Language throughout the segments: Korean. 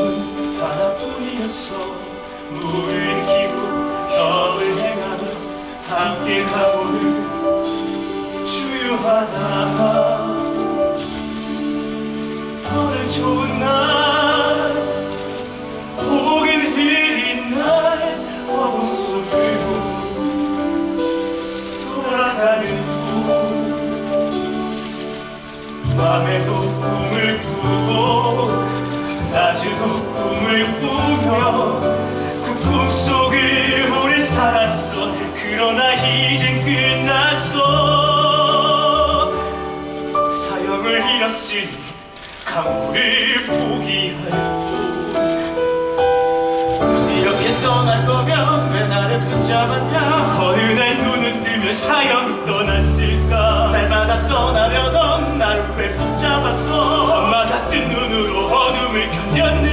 꿈은 하나뿐이었어. 무인 기후 협을 행하며 함께 가보를 주유하다. 오늘 좋은 날 혹은 흐린 날 어둠 속으로 돌아가는 꿈 밤에도 꿈 이젠 끝났어. 사형을 잃었으니 강물을 포기하였고 이렇게 떠날 거면 왜 나를 붙잡았냐? 어느 날 눈을 뜨면 사형이 떠났을까? 날마다 떠나려던 나를 왜 붙잡았어? 밤마다 뜬 눈으로 어둠을 견뎠는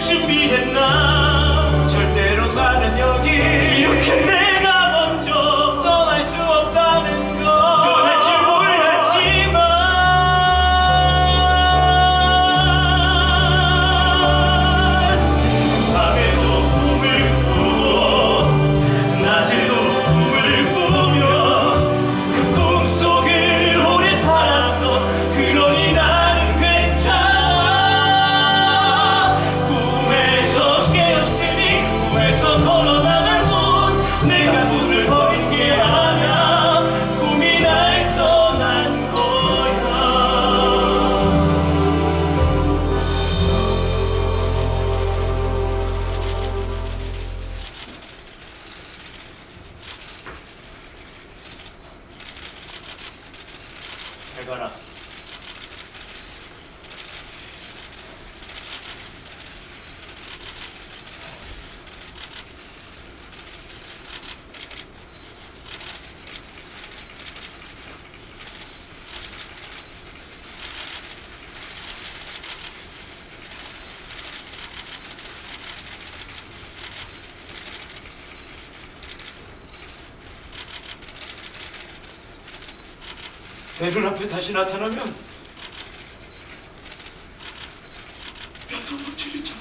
준비했나? 절대로 나는 여기 이렇게 내가 먼저 떠날 수 없다는 거. 떠날 줄 몰랐지만 밤에도 꿈을 꾸고 낮에도 꿈을 꾸며 그 꿈속을 오래 살았어. 그러니 开多少 내 눈앞에 다시 나타나면 뼈도 못 치리잖아.